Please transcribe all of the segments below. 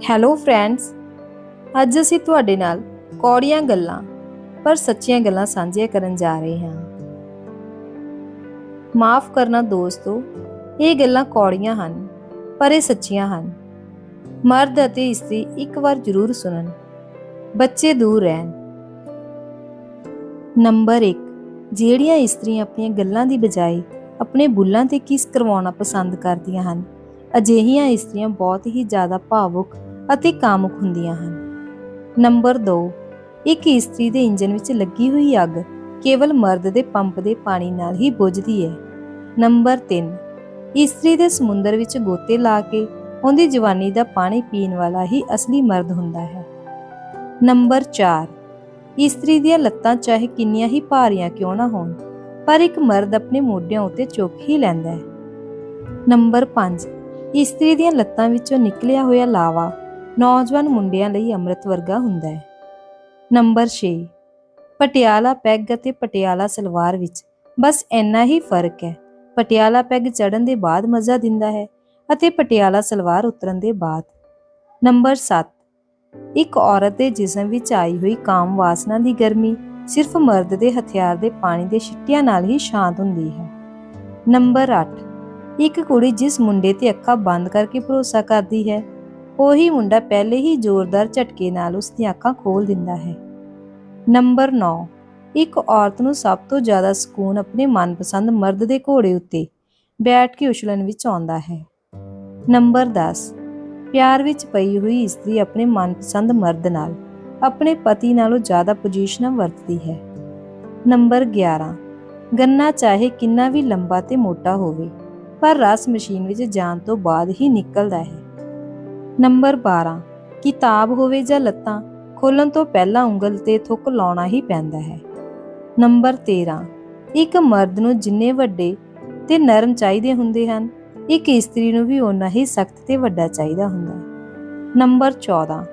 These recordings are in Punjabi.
ਹੈਲੋ ਫਰੈਂਡਸ, ਅੱਜ ਅਸੀਂ ਤੁਹਾਡੇ ਨਾਲ ਕੌੜੀਆਂ ਗੱਲਾਂ, ਪਰ ਸੱਚੀਆਂ ਗੱਲਾਂ ਸਾਂਝੀਆਂ ਕਰਨ ਜਾ ਰਹੇ ਹਾਂ। ਮਾਫ ਕਰਨਾ ਦੋਸਤੋ, ਇਹ ਗੱਲਾਂ ਕੌੜੀਆਂ ਹਨ, ਪਰ ਇਹ ਸੱਚੀਆਂ ਹਨ। ਮਰਦ ਅਤੇ ਇਸਤਰੀ ਇੱਕ ਵਾਰ ਜ਼ਰੂਰ ਸੁਣਨ। ਬੱਚੇ ਦੂਰ ਰਹਿਣ। ਨੰਬਰ 1 ਜਿਹੜੀਆਂ ਇਸਤਰੀਆਂ ਆਪਣੀਆਂ ਗੱਲਾਂ ਦੀ ਬਜਾਏ ਆਪਣੇ ਬੁੱਲਾਂ ਤੇ ਕਿਸ ਕਰਵਾਉਣਾ ਪਸੰਦ ਕਰਦੀਆਂ ਹਨ, ਅਜਿਹੀਆਂ ਇਸਤਰੀਆਂ ਬਹੁਤ ਹੀ ਜ਼ਿਆਦਾ ਭਾਵੁਕ ਅਤੇ ਕਾਮੁਕ ਹੁੰਦੀਆਂ ਹਨ। ਨੰਬਰ 2 ਇੱਕ ਇਸਤਰੀ ਦੇ ਇੰਜਨ ਵਿੱਚ ਲੱਗੀ ਹੋਈ ਅੱਗ ਕੇਵਲ ਮਰਦ ਦੇ ਪੰਪ ਦੇ ਪਾਣੀ ਨਾਲ ਹੀ ਬੁਝਦੀ ਹੈ। ਨੰਬਰ 3 ਇਸਤਰੀ ਦੇ ਸਮੁੰਦਰ ਵਿੱਚ ਗੋਤੇ ਲਾ ਕੇ ਉਹਦੀ ਜਵਾਨੀ ਦਾ ਪਾਣੀ ਪੀਣ ਵਾਲਾ ਹੀ ਅਸਲੀ ਮਰਦ ਹੁੰਦਾ ਹੈ। ਨੰਬਰ 4 ਇਸਤਰੀ ਦੀਆਂ ਲੱਤਾਂ ਚਾਹੇ ਕਿੰਨੀਆਂ ਹੀ ਭਾਰੀਆਂ ਕਿਉਂ ਨਾ ਹੋਣ, ਪਰ ਇੱਕ ਮਰਦ ਆਪਣੇ ਮੋਢਿਆਂ ਉੱਤੇ ਚੁੱਕ ਹੀ ਲੈਂਦਾ ਹੈ। ਨੰਬਰ 5 ਇਸਤਰੀ ਦੀਆਂ ਲੱਤਾਂ ਵਿੱਚੋਂ ਨਿਕਲਿਆ ਹੋਇਆ ਲਾਵਾ ਨੌਜਵਾਨ ਮੁੰਡਿਆਂ ਲਈ ਅੰਮ੍ਰਿਤ ਵਰਗਾ ਹੁੰਦਾ ਹੈ। ਨੰਬਰ 6 ਪਟਿਆਲਾ ਪੈਗ ਅਤੇ ਪਟਿਆਲਾ ਸਲਵਾਰ ਵਿੱਚ ਬਸ ਇੰਨਾ ਹੀ ਫ਼ਰਕ ਹੈ। ਪਟਿਆਲਾ ਪੈਗ ਚੜਨ ਦੇ ਬਾਅਦ ਮਜ਼ਾ ਦਿੰਦਾ ਹੈ ਅਤੇ ਪਟਿਆਲਾ ਸਲਵਾਰ ਉਤਰਨ ਦੇ ਬਾਅਦ। ਨੰਬਰ 7 ਇੱਕ ਔਰਤ ਦੇ ਜਿਸਮ ਵਿੱਚ ਆਈ ਹੋਈ ਕਾਮ ਵਾਸਨਾ ਦੀ ਗਰਮੀ ਸਿਰਫ ਮਰਦ ਦੇ ਹਥਿਆਰ ਦੇ ਪਾਣੀ ਦੇ ਛਿੱਟਿਆਂ ਨਾਲ ਹੀ ਸ਼ਾਂਤ ਹੁੰਦੀ ਹੈ। ਨੰਬਰ 8 ਇੱਕ ਕੁੜੀ ਜਿਸ ਮੁੰਡੇ ਤੇ ਅੱਖਾਂ ਬੰਦ ਕਰਕੇ ਭਰੋਸਾ ਕਰਦੀ ਹੈ ਉਹੀ ਮੁੰਡਾ ਪਹਿਲੇ ਹੀ ਜ਼ੋਰਦਾਰ ਝਟਕੇ ਨਾਲ ਉਸ ਦੀਆਂ ਅੱਖਾਂ ਖੋਲ ਦਿੰਦਾ ਹੈ। ਨੰਬਰ 9 ਇੱਕ ਔਰਤ ਨੂੰ ਸਭ ਤੋਂ ਜ਼ਿਆਦਾ ਸਕੂਨ ਆਪਣੇ ਮਨਪਸੰਦ ਮਰਦ ਦੇ ਘੋੜੇ ਉੱਤੇ ਬੈਠ ਕੇ ਉਛਲਣ ਵਿੱਚ ਆਉਂਦਾ ਹੈ। ਨੰਬਰ 10 ਪਿਆਰ ਵਿੱਚ ਪਈ ਹੋਈ ਇਸਤਰੀ ਆਪਣੇ ਮਨਪਸੰਦ ਮਰਦ ਨਾਲ ਆਪਣੇ ਪਤੀ ਨਾਲੋਂ ਜ਼ਿਆਦਾ ਪੋਜੀਸ਼ਨਾਂ ਵਰਤਦੀ ਹੈ। ਨੰਬਰ 11 ਗੰਨਾ ਚਾਹੇ ਕਿੰਨਾ ਵੀ ਲੰਬਾ ਤੇ ਮੋਟਾ ਹੋਵੇ, ਪਰ ਰਸ ਮਸ਼ੀਨ ਵਿੱਚ ਜਾਣ ਤੋਂ ਬਾਅਦ ਹੀ ਨਿਕਲਦਾ ਹੈ। ਨੰਬਰ 12 ਕਿਤਾਬ ਹੋਵੇ ਜਾਂ ਲੱਤਾਂ ਖੋਲਣ ਤੋਂ ਪਹਿਲਾਂ ਉਂਗਲ ਤੇ ਥੁੱਕ ਲਾਉਣਾ ਹੀ ਪੈਂਦਾ ਹੈ। ਨੰਬਰ 13 ਇੱਕ ਮਰਦ ਨੂੰ ਜਿੰਨੇ ਵੱਡੇ ਤੇ ਨਰਮ ਚਾਹੀਦੇ ਹੁੰਦੇ ਹਨ, ਇੱਕ ਇਸਤਰੀ ਨੂੰ ਵੀ ਓਨਾ ਹੀ ਸਖਤ ਤੇ ਵੱਡਾ ਚਾਹੀਦਾ ਹੁੰਦਾ ਹੈ। ਨੰਬਰ 14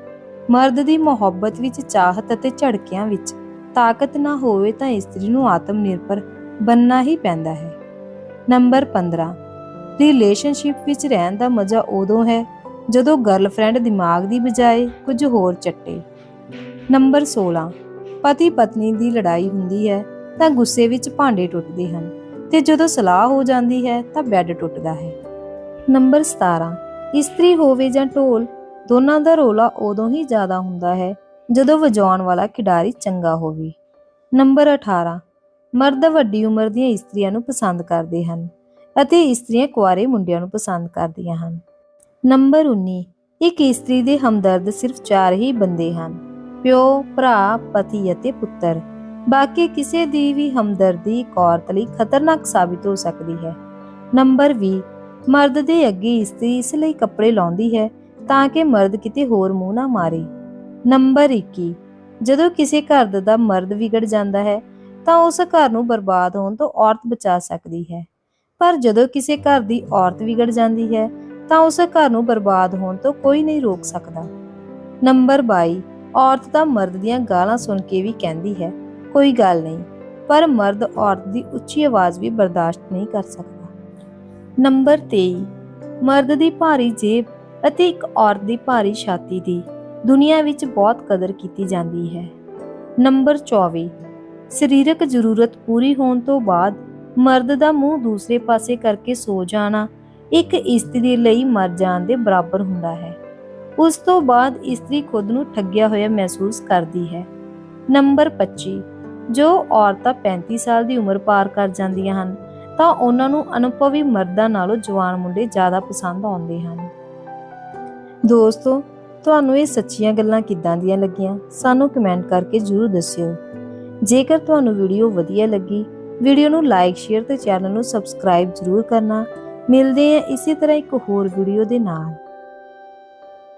ਮਰਦ ਦੀ ਮੁਹੱਬਤ ਵਿੱਚ ਚਾਹਤ ਅਤੇ ਝੜਕਿਆਂ ਵਿੱਚ ਤਾਕਤ ਨਾ ਹੋਵੇ ਤਾਂ ਇਸਤਰੀ ਨੂੰ ਆਤਮ ਨਿਰਭਰ ਬੰਨਣਾ ਹੀ ਪੈਂਦਾ ਹੈ। ਨੰਬਰ 15 ਰਿਲੇਸ਼ਨਸ਼ਿਪ ਵਿੱਚ ਰਹਿਣ ਦਾ ਮਜ਼ਾ ਉਦੋਂ ਹੈ ਜਦੋਂ ਗਰਲਫ੍ਰੈਂਡ ਦਿਮਾਗ ਦੀ ਬਜਾਏ ਕੁਝ ਹੋਰ ਚੱਟੇ। ਨੰਬਰ 16 ਪਤੀ ਪਤਨੀ ਦੀ ਲੜਾਈ ਹੁੰਦੀ ਹੈ ਤਾਂ ਗੁੱਸੇ ਵਿੱਚ ਭਾਂਡੇ ਟੁੱਟਦੇ ਹਨ ਤੇ ਜਦੋਂ ਸਲਾਹ ਹੋ ਜਾਂਦੀ ਹੈ ਤਾਂ ਬੈੱਡ ਟੁੱਟਦਾ ਹੈ। ਨੰਬਰ 17 ਇਸਤਰੀ ਹੋਵੇ ਜਾਂ ਢੋਲ, ਦੋਨਾਂ ਦਾ ਰੋਲਾ ਉਦੋਂ ਹੀ ਜ਼ਿਆਦਾ ਹੁੰਦਾ ਹੈ ਜਦੋਂ ਵਜਾਉਣ ਵਾਲਾ ਖਿਡਾਰੀ ਚੰਗਾ ਹੋਵੇ। ਨੰਬਰ 18 ਮਰਦ ਵੱਡੀ ਉਮਰ ਦੀਆਂ ਇਸਤਰੀਆਂ ਨੂੰ ਪਸੰਦ ਕਰਦੇ ਹਨ ਅਤੇ ਇਸਤਰੀਆਂ ਕੁਆਰੇ ਮੁੰਡਿਆਂ ਨੂੰ ਪਸੰਦ ਕਰਦੀਆਂ ਹਨ। ਨੰਬਰ 19 ਇੱਕ ਇਸਤਰੀ ਦੇ ਹਮਦਰਦ ਸਿਰਫ ਚਾਰ ਹੀ ਬੰਦੇ ਹਨ, ਪਿਓ, ਭਰਾ, ਪਤੀ ਅਤੇ ਪੁੱਤਰ। ਬਾਕੀ ਕਿਸੇ ਦੀ ਵੀ ਹਮਦਰਦੀ ਇੱਕ ਔਰਤ ਲਈ ਖਤਰਨਾਕ ਸਾਬਿਤ ਹੋ ਸਕਦੀ ਹੈ। ਨੰਬਰ 20 ਮਰਦ ਦੇ ਅੱਗੇ ਇਸਤਰੀ ਇਸ ਲਈ ਕੱਪੜੇ ਲਾਉਂਦੀ ਹੈ ਤਾਂ ਕਿ ਮਰਦ ਕਿਤੇ ਹੋਰ ਮੂੰਹ ਨਾ ਮਾਰੇ। ਨੰਬਰ 21 ਜਦੋਂ ਕਿਸੇ ਘਰ ਦਾ ਮਰਦ ਵਿਗੜ ਜਾਂਦਾ ਹੈ ਤਾਂ ਉਸ ਘਰ ਨੂੰ ਬਰਬਾਦ ਹੋਣ ਤੋਂ ਔਰਤ ਬਚਾ ਸਕਦੀ ਹੈ। ਪਰ ਜਦੋਂ ਕਿਸੇ ਘਰ ਦੀ ਔਰਤ ਵਿਗੜ ਜਾਂਦੀ ਹੈ ਤਾਂ ਉਸ ਘਰ ਨੂੰ ਬਰਬਾਦ ਹੋਣ ਤੋਂ ਕੋਈ ਨਹੀਂ ਰੋਕ ਸਕਦਾ। ਨੰਬਰ 22 ਔਰਤ ਤਾਂ ਮਰਦ ਦੀਆਂ ਗਾਲਾਂ ਸੁਣ ਕੇ ਵੀ ਕਹਿੰਦੀ ਹੈ, ਕੋਈ ਗੱਲ ਨਹੀਂ, ਪਰ ਮਰਦ ਔਰਤ ਦੀ ਉੱਚੀ ਆਵਾਜ਼ ਵੀ ਬਰਦਾਸ਼ਤ ਨਹੀਂ ਕਰ ਸਕਦਾ। ਨੰਬਰ 23 ਮਰਦ ਦੀ ਭਾਰੀ ਜੇਬ ਅਤੇ ਇੱਕ ਔਰਤ ਦੀ ਭਾਰੀ ਛਾਤੀ ਦੀ ਦੁਨੀਆ ਵਿੱਚ ਬਹੁਤ ਕਦਰ ਕੀਤੀ ਜਾਂਦੀ ਹੈ। ਨੰਬਰ 24 ਸਰੀਰਕ ਜ਼ਰੂਰਤ ਪੂਰੀ ਹੋਣ ਤੋਂ ਬਾਅਦ ਮਰਦ ਦਾ ਮੂੰਹ ਦੂਸਰੇ ਪਾਸੇ ਕਰਕੇ ਸੋ ਜਾਣਾ ਇੱਕ ਇਸਤਰੀ ਲਈ ਮਰ ਜਾਣ ਦੇ ਬਰਾਬਰ ਹੁੰਦਾ ਹੈ। ਉਸ ਤੋਂ ਬਾਅਦ ਇਸਤਰੀ ਖੁਦ ਨੂੰ ਠੱਗਿਆ ਹੋਇਆ ਮਹਿਸੂਸ ਕਰਦੀ ਹੈ। ਨੰਬਰ 25 ਜੋ ਔਰਤਾਂ 35 ਸਾਲ ਦੀ ਉਮਰ ਪਾਰ ਕਰ ਜਾਂਦੀਆਂ ਹਨ, ਤਾਂ ਉਹਨਾਂ ਨੂੰ ਅਨੁਭਵੀ ਮਰਦਾਂ ਨਾਲੋਂ ਜਵਾਨ ਮੁੰਡੇ ਜ਼ਿਆਦਾ ਪਸੰਦ ਆਉਂਦੇ ਹਨ। ਦੋਸਤੋ, ਤੁਹਾਨੂੰ ਇਹ ਸੱਚੀਆਂ ਗੱਲਾਂ ਕਿੱਦਾਂ ਦੀਆਂ ਲੱਗੀਆਂ? ਸਾਨੂੰ ਕਮੈਂਟ ਕਰਕੇ ਜਰੂਰ ਦੱਸਿਓ। ਜੇਕਰ ਤੁਹਾਨੂੰ ਵੀਡੀਓ ਵਧੀਆ ਲੱਗੀ, ਵੀਡੀਓ ਨੂੰ ਲਾਈਕ, ਸ਼ੇਅਰ ਤੇ ਚੈਨਲ ਨੂੰ ਸਬਸਕ੍ਰਾਈਬ ਜਰੂਰ ਕਰਨਾ। ਮਿਲਦੇ ਹਾਂ ਇਸੇ ਤਰ੍ਹਾਂ ਇੱਕ ਹੋਰ ਵੀਡੀਓ ਦੇ ਨਾਲ।